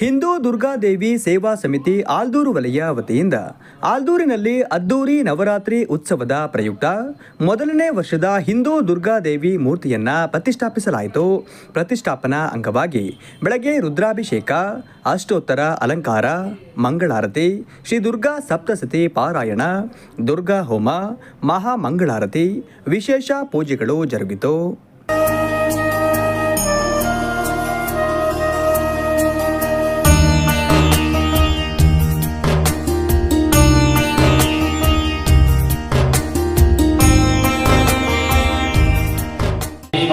ಹಿಂದೂ ದುರ್ಗಾದೇವಿ ಸೇವಾ ಸಮಿತಿ ಆಲ್ದೂರು ವಲಯ ವತಿಯಿಂದ ಆಲ್ದೂರಿನಲ್ಲಿ ಅದ್ದೂರಿ ನವರಾತ್ರಿ ಉತ್ಸವದ ಪ್ರಯುಕ್ತ ಮೊದಲನೇ ವರ್ಷದ ಹಿಂದೂ ದುರ್ಗಾದೇವಿ ಮೂರ್ತಿಯನ್ನ ಪ್ರತಿಷ್ಠಾಪಿಸಲಾಯಿತು. ಪ್ರತಿಷ್ಠಾಪನಾ ಅಂಗವಾಗಿ ಬೆಳಗ್ಗೆ ರುದ್ರಾಭಿಷೇಕ, ಅಷ್ಟೋತ್ತರ ಅಲಂಕಾರ, ಮಂಗಳಾರತಿ, ಶ್ರೀ ದುರ್ಗಾ ಸಪ್ತಸತಿ ಪಾರಾಯಣ, ದುರ್ಗಾ ಹೋಮ ಮಹಾಮಂಗಳಾರತಿ ವಿಶೇಷ ಪೂಜೆಗಳು ಜರುಗಿತು.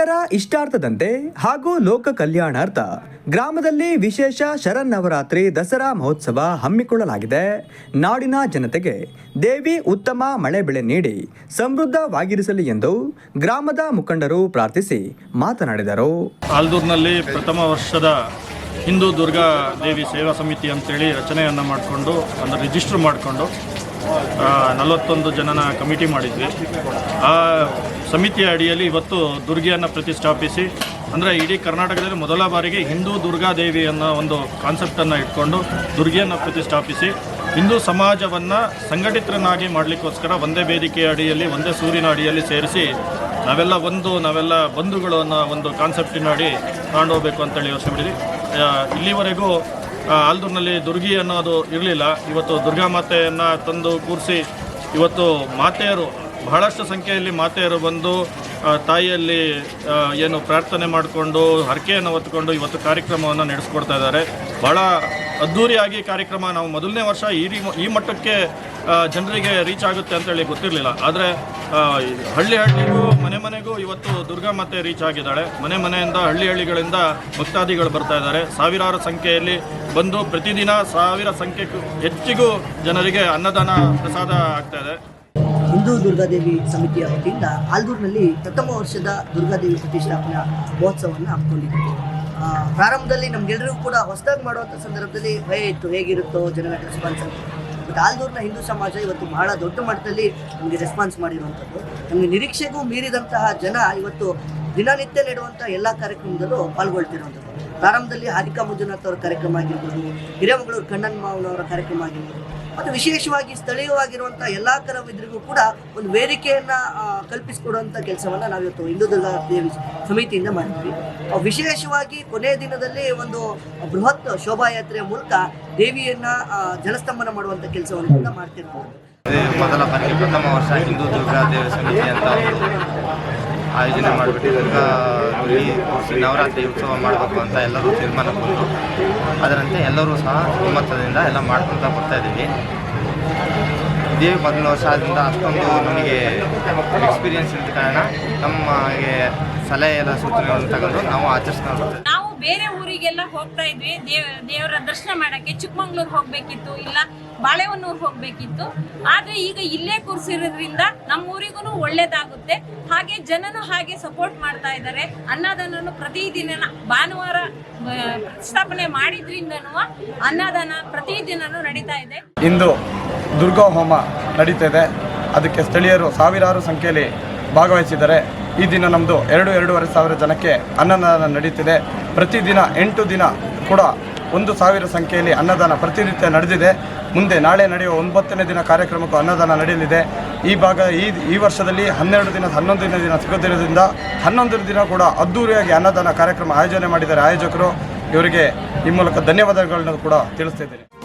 ಭಕ್ತರ ಇಷ್ಟಾರ್ಥದಂತೆ ಹಾಗೂ ಲೋಕ ಕಲ್ಯಾಣಾರ್ಥ ಗ್ರಾಮದಲ್ಲಿ ವಿಶೇಷ ಶರನ್ನವರಾತ್ರಿ ದಸರಾ ಮಹೋತ್ಸವ ಹಮ್ಮಿಕೊಳ್ಳಲಾಗಿದೆ. ನಾಡಿನ ಜನತೆಗೆ ದೇವಿ ಉತ್ತಮ ಮಳೆ ಬೆಳೆ ನೀಡಿ ಸಮೃದ್ಧವಾಗಿರಿಸಲಿ ಎಂದು ಗ್ರಾಮದ ಮುಖಂಡರು ಪ್ರಾರ್ಥಿಸಿ ಮಾತನಾಡಿದರು. ಆಲ್ದೂರಿನಲ್ಲಿ ಪ್ರಥಮ ವರ್ಷದ ಹಿಂದೂ ದುರ್ಗಾ ದೇವಿ ಸೇವಾ ಸಮಿತಿ ಅಂತೇಳಿ ರಚನೆಯನ್ನು ಮಾಡಿಕೊಂಡು, ಅಂದರೆ ರಿಜಿಸ್ಟರ್ ಮಾಡಿಕೊಂಡು ನಲವತ್ತೊಂದು ಜನನ ಕಮಿಟಿ ಮಾಡಿದ್ವಿ. ಆ ಸಮಿತಿಯ ಅಡಿಯಲ್ಲಿ ಇವತ್ತು ದುರ್ಗೆಯನ್ನು ಪ್ರತಿಷ್ಠಾಪಿಸಿ, ಅಂದರೆ ಇಡೀ ಕರ್ನಾಟಕದಲ್ಲಿ ಮೊದಲ ಬಾರಿಗೆ ಹಿಂದೂ ದುರ್ಗಾದೇವಿ ಅನ್ನೋ ಒಂದು ಕಾನ್ಸೆಪ್ಟನ್ನು ಇಟ್ಕೊಂಡು ದುರ್ಗೆಯನ್ನು ಪ್ರತಿಷ್ಠಾಪಿಸಿ, ಹಿಂದೂ ಸಮಾಜವನ್ನು ಸಂಘಟಿತರನ್ನಾಗಿ ಮಾಡಲಿಕ್ಕೋಸ್ಕರ ಒಂದೇ ವೇದಿಕೆಯ ಅಡಿಯಲ್ಲಿ, ಒಂದೇ ಸೂರಿನ ಅಡಿಯಲ್ಲಿ ಸೇರಿಸಿ ನಾವೆಲ್ಲ ಒಂದು, ನಾವೆಲ್ಲ ಬಂಧುಗಳು ಅನ್ನೋ ಒಂದು ಕಾನ್ಸೆಪ್ಟಿನ ಅಡಿ ತಗೊಂಡೋಗ್ಬೇಕು ಅಂತೇಳಿ ಯೋಚನೆ ಮಾಡಿದ್ವಿ. ಇಲ್ಲಿವರೆಗೂ ಆಲ್ದೂರಿನಲ್ಲಿ ದುರ್ಗಿ ಅನ್ನೋದು ಇರಲಿಲ್ಲ. ಇವತ್ತು ದುರ್ಗಾ ಮಾತೆಯನ್ನು ತಂದು ಕೂರಿಸಿ ಇವತ್ತು ಮಾತೆಯರು, ಬಹಳಷ್ಟು ಸಂಖ್ಯೆಯಲ್ಲಿ ಮಾತೆಯರು ಬಂದು ತಾಯಿಯಲ್ಲಿ ಏನು ಪ್ರಾರ್ಥನೆ ಮಾಡಿಕೊಂಡು, ಹರಕೆಯನ್ನು ಹೊತ್ಕೊಂಡು ಇವತ್ತು ಕಾರ್ಯಕ್ರಮವನ್ನು ನಡೆಸ್ಕೊಡ್ತಾ ಇದ್ದಾರೆ. ಭಾಳ ಅದ್ಧೂರಿಯಾಗಿ ಕಾರ್ಯಕ್ರಮ ನಾವು ಮೊದಲನೇ ವರ್ಷ ಈ ಈ ಮಟ್ಟಕ್ಕೆ ಜನರಿಗೆ ರೀಚ್ ಆಗುತ್ತೆ ಅಂತೇಳಿ ಗೊತ್ತಿರಲಿಲ್ಲ. ಆದರೆ ಹಳ್ಳಿ ಹಳ್ಳಿಗೂ ಮನೆ ಮನೆಗೂ ಇವತ್ತು ದುರ್ಗಾ ಮಾತೆ ರೀಚ್ ಆಗಿದ್ದಾಳೆ. ಮನೆ ಮನೆಯಿಂದ ಹಳ್ಳಿ ಹಳ್ಳಿಗಳಿಂದ ಭಕ್ತಾದಿಗಳು ಬರ್ತಾ ಇದ್ದಾರೆ. ಸಾವಿರಾರು ಸಂಖ್ಯೆಯಲ್ಲಿ ಬಂದು ಪ್ರತಿದಿನ ಸಾವಿರ ಸಂಖ್ಯೆಗೂ ಹೆಚ್ಚಿಗೂ ಜನರಿಗೆ ಅನ್ನದಾನ ಪ್ರಸಾದ ಆಗ್ತಾ ಇದೆ. ಹಿಂದೂ ದುರ್ಗಾದೇವಿ ಸಮಿತಿಯ ವತಿಯಿಂದ ಆಲ್ದೂರಿನಲ್ಲಿ ಪ್ರಥಮ ವರ್ಷದ ದುರ್ಗಾದೇವಿ ಪ್ರತಿಷ್ಠಾಪನಾ ಮಹೋತ್ಸವವನ್ನು ಹಮ್ಮಿಕೊಂಡಿದ್ದರು ಆ, ಪ್ರಾರಂಭದಲ್ಲಿ ನಮ್ಗೆಲ್ಲರಿಗೂ ಕೂಡ ಹೊಸದಾಗಿ ಮಾಡುವಂಥ ಸಂದರ್ಭದಲ್ಲಿ ಭಯ ಇತ್ತು, ಹೇಗಿರುತ್ತೋ ಜನಗಳ ರೆಸ್ಪಾನ್ಸ್ ಅಂತ. ಬಟ್ ಆಲ್ದೂರ್ನ ಹಿಂದೂ ಸಮಾಜ ಇವತ್ತು ಬಹಳ ದೊಡ್ಡ ಮಟ್ಟದಲ್ಲಿ ನಮಗೆ ರೆಸ್ಪಾನ್ಸ್ ಮಾಡಿರುವಂಥದ್ದು. ನಮಗೆ ನಿರೀಕ್ಷೆಗೂ ಮೀರಿದಂತಹ ಜನ ಇವತ್ತು ದಿನನಿತ್ಯ ನೆಡುವಂಥ ಎಲ್ಲ ಕಾರ್ಯಕ್ರಮದಲ್ಲೂ ಪಾಲ್ಗೊಳ್ತಿರುವಂಥದ್ದು. ಪ್ರಾರಂಭದಲ್ಲಿ ಹಾರಿಕಾ ಮಂಜುನಾಥ್ ಅವರ ಕಾರ್ಯಕ್ರಮ ಆಗಿರ್ಬೋದು, ಹಿರೇಮಗಳೂರು ಕಣ್ಣನ್ ಮಾವನವರ ಕಾರ್ಯಕ್ರಮ ಆಗಿರ್ಬೋದು, ಮತ್ತು ವಿಶೇಷವಾಗಿ ಸ್ಥಳೀಯವಾಗಿರುವಂಥ ಎಲ್ಲ ಕಲಾವಿದರಿಗೂ ಕೂಡ ಒಂದು ವೇದಿಕೆಯನ್ನು ಕಲ್ಪಿಸಿಕೊಡುವಂಥ ಕೆಲಸವನ್ನು ನಾವಿವತ್ತು ಹಿಂದೂ ದುರ್ಗಾ ದೇವಿ ಸಮಿತಿಯಿಂದ ಮಾಡ್ತೀವಿ ವಿಶೇಷವಾಗಿ ಕೊನೆಯ ದಿನದಲ್ಲಿ ಒಂದು ಬೃಹತ್ ಶೋಭಾಯಾತ್ರೆಯ ಮೂಲಕ ದೇವಿಯನ್ನ ಜಲಸ್ತಂಭನ ಮಾಡುವಂಥ ಕೆಲಸವನ್ನು ಕೂಡ ಮಾಡ್ತಿರ್ಬೋದು ಮೊದಲ ಬಾರಿಗೆ ಪ್ರಥಮ ವರ್ಷ ಹಿಂದೂ ದುರ್ಗಾ ದೇವ ಸಮಿತಿ ಅಂತ ಆಯೋಜನೆ ಮಾಡಿಬಿಟ್ಟು ದುರ್ಗಾ ಈ ನವರಾತ್ರಿ ಉತ್ಸವ ಮಾಡಬೇಕು ಅಂತ ಎಲ್ಲರೂ ತೀರ್ಮಾನ ಬಂದು ಅದರಂತೆ ಎಲ್ಲರೂ ಸಹ ಒಮ್ಮತದಿಂದ ಎಲ್ಲ ಮಾಡ್ಕೊತಾ ಬರ್ತಾ ಇದ್ದೀವಿ. ಇದೇ ಮೊದಲ ವರ್ಷ ಆದ್ದರಿಂದ ಅಷ್ಟೊಂದು ನಮಗೆ ಎಕ್ಸ್ಪೀರಿಯನ್ಸ್ ಇದ್ದ ಕಾರಣ ನಮಗೆ ಸಲಹೆ ಎಲ್ಲ ಸೂಚನೆಗಳನ್ನು ತಗೊಂಡು ನಾವು ಆಚರಿಸ್ತಾ ನಾವು ಬೇರೆ ಊರಿಗೆಲ್ಲ ಹೋಗ್ತಾ ಇದ್ವಿ. ದೇವ, ದೇವರ ದರ್ಶನ ಮಾಡೋಕ್ಕೆ ಚಿಕ್ಕಮಂಗ್ಳೂರು ಹೋಗಬೇಕಿತ್ತು, ಇಲ್ಲ ಬಾಳೆಹೊನ್ನೂರ್ ಹೋಗಬೇಕಿತ್ತು. ಆದರೆ ಈಗ ಇಲ್ಲೇ ಕೂರಿಸಿರೋದ್ರಿಂದ ನಮ್ಮ ಊರಿಗೂ ಒಳ್ಳೇದಾಗುತ್ತೆ. ಹಾಗೆ ಜನನು ಹಾಗೆ ಸಪೋರ್ಟ್ ಮಾಡ್ತಾ ಇದ್ದಾರೆ. ಅನ್ನದಾನನು ಪ್ರತಿದಿನ ಭಾನುವಾರ ಪ್ರತಿಷ್ಠಾಪನೆ ಮಾಡಿದ್ರಿಂದನೂ ಅನ್ನದಾನ ಪ್ರತಿದಿನನೂ ನಡೀತಾ ಇದೆ. ಇಂದು ದುರ್ಗಾ ಹೋಮ ನಡೀತಿದೆ ಅದಕ್ಕೆ ಸ್ಥಳೀಯರು ಸಾವಿರಾರು ಸಂಖ್ಯೆಯಲ್ಲಿ ಭಾಗವಹಿಸಿದ್ದಾರೆ. ಈ ದಿನ ನಮ್ಮದು ಎರಡು ಎರಡೂವರೆ ಸಾವಿರ ಜನಕ್ಕೆ ಅನ್ನದಾನ ನಡೀತಿದೆ. ಪ್ರತಿದಿನ ಎಂಟು ದಿನ ಕೂಡ ಒಂದು ಸಾವಿರ ಸಂಖ್ಯೆಯಲ್ಲಿ ಅನ್ನದಾನ ಪ್ರತಿನಿತ್ಯ ನಡೆದಿದೆ. ಮುಂದೆ ನಾಳೆ ನಡೆಯುವ ಒಂಬತ್ತನೇ ದಿನ ಕಾರ್ಯಕ್ರಮಕ್ಕೂ ಅನ್ನದಾನ ನಡೆಯಲಿದೆ. ಈ ಭಾಗ ಈ ಈ ವರ್ಷದಲ್ಲಿ ಹನ್ನೆರಡು ದಿನ, ಹನ್ನೊಂದನೇ ದಿನ ಸಿಗೋದಿರೋದ್ರಿಂದ ಹನ್ನೊಂದು ದಿನ ಕೂಡ ಅದ್ದೂರಿಯಾಗಿ ಅನ್ನದಾನ ಕಾರ್ಯಕ್ರಮ ಆಯೋಜನೆ ಮಾಡಿದ್ದಾರೆ ಆಯೋಜಕರು. ಇವರಿಗೆ ಈ ಮೂಲಕ ಧನ್ಯವಾದಗಳನ್ನು ಕೂಡ ತಿಳಿಸ್ತಿದ್ದೇನೆ